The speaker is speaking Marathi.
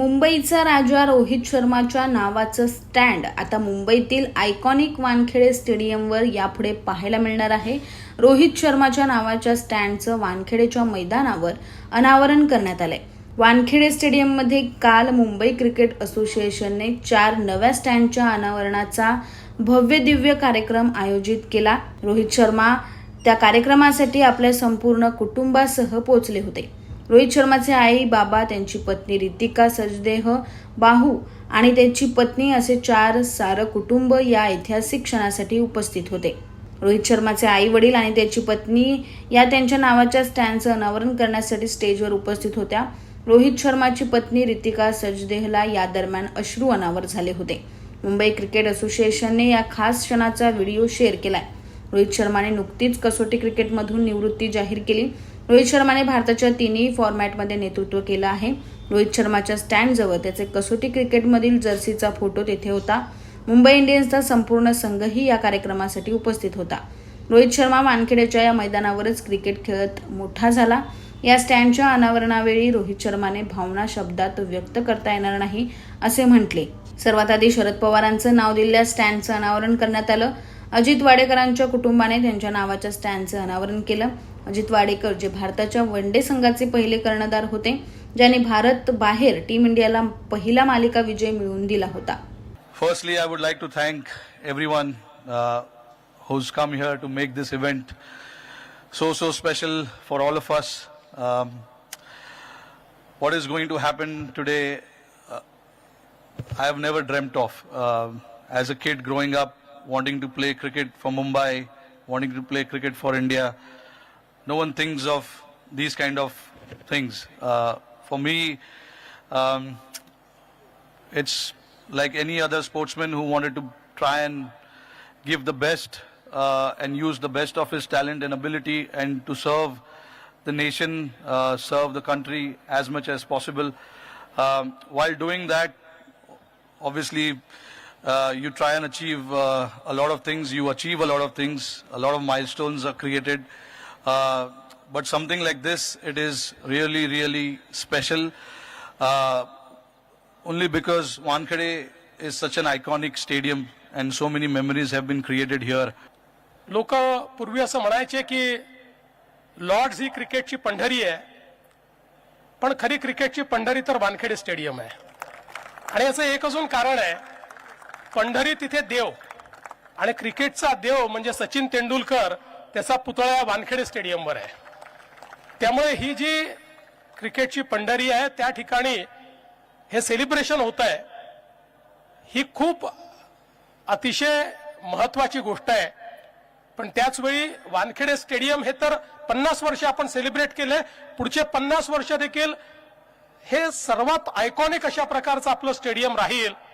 मुंबईचा राजा रोहित शर्माच्या नावाचं स्टँड आता मुंबईतील आयकॉनिक वानखेडे स्टेडियमवर यापुढे पाहायला मिळणार आहे. रोहित शर्माच्या नावाच्या स्टँडचं वानखेडेच्या मैदानावर अनावरण करण्यात आलंय. वानखेडे स्टेडियममध्ये काल मुंबई क्रिकेट असोसिएशनने चार नव्या स्टँडच्या अनावरणाचा भव्य दिव्य कार्यक्रम आयोजित केला. रोहित शर्मा त्या कार्यक्रमासाठी आपल्या संपूर्ण कुटुंबासह पोचले होते. रोहित शर्माचे आई बाबा त्यांची पत्नी रितिका सजदेह बाहू आणि त्यांची पत्नी असे चार सारं कुटुंब या ऐतिहासिक क्षणासाठी उपस्थित होते. रोहित शर्माचे आई वडील आणि त्याची पत्नी या त्यांच्या नावाच्या स्टँडचं अनावरण करण्यासाठी स्टेजवर उपस्थित होत्या. रोहित शर्माची पत्नी रितिका सजदेहला या दरम्यान अश्रू अनावर झाले होते. मुंबई क्रिकेट असोसिएशनने या खास क्षणाचा व्हिडिओ शेअर केलाय. रोहित शर्माने नुकतीच कसोटी क्रिकेटमधून निवृत्ती जाहीर केली. रोहित शर्माने भारताच्या तिन्ही फॉर्मॅटमध्ये नेतृत्व केलं आहे. रोहित शर्माच्या स्टँडजवळ त्याचे कसोटी क्रिकेटमधील जर्सीचा फोटो तेथे होता. मुंबई इंडियन्सचा संपूर्ण संघही या कार्यक्रमासाठी उपस्थित होता. रोहित शर्मा वानखेड्याच्या या मैदानावरच क्रिकेट खेळत मोठा झाला. या स्टँडच्या अनावरणावेळी रोहित शर्माने भावना शब्दात व्यक्त करता येणार नाही असे म्हटले. सर्वात आधी शरद पवारांचं नाव दिलेल्या स्टँडचं अनावरण करण्यात आलं. अजित वाडेकरांच्या कुटुंबाने त्यांच्या नावाच्या स्टँडचं अनावरण केलं. अजित वाडेकर जे भारताच्या वन डे संघाचे पहिले कर्णधार होते ज्याने भारत बाहेर टीम इंडियाला पहिला मालिका विजय मिळवून दिला होता. Firstly I would like to thank everyone who's come here to make this event so so special for all of us what is going to happen today I have never dreamt of as a kid growing up wanting to play cricket for Mumbai, wanting to play cricket for India, no one thinks of these kind of things. Uh, for me, um, it's like any other sportsman who wanted to try and give the best uh, and use the best of his talent and ability and to serve the nation, uh, serve the country as much as possible. Um, while doing that, obviously, uh, you try and achieve uh, a lot of things. You achieve a lot of things. A lot of milestones are created. Uh, but something like this, it is really, really special. Uh, only because Wankhede is such an iconic stadium and so many memories have been created here. लोक पूर्वी असं म्हणायचे की लॉर्ड्स ही क्रिकेटची पंढरी आहे पण खरी क्रिकेटची पंढरी तर वानखेडे स्टेडियम आहे आणि याचं एक अजून कारण आहे पंढरी तिथे देव. आणि क्रिकेटचा देव म्हणजे सचिन तेंडुलकर त्याचा पुतळा या वानखेडे स्टेडियमवर आहे. त्यामुळे ही जी क्रिकेटची पंढरी आहे त्या ठिकाणी हे सेलिब्रेशन होत आहे ही खूप अतिशय महत्वाची गोष्ट आहे. पण त्याचवेळी वानखेडे स्टेडियम हे तर पन्नास वर्ष आपण सेलिब्रेट केले. पुढचे पन्नास वर्ष देखील हे सर्वात आयकॉनिक अशा प्रकारचं आपलं स्टेडियम राहील.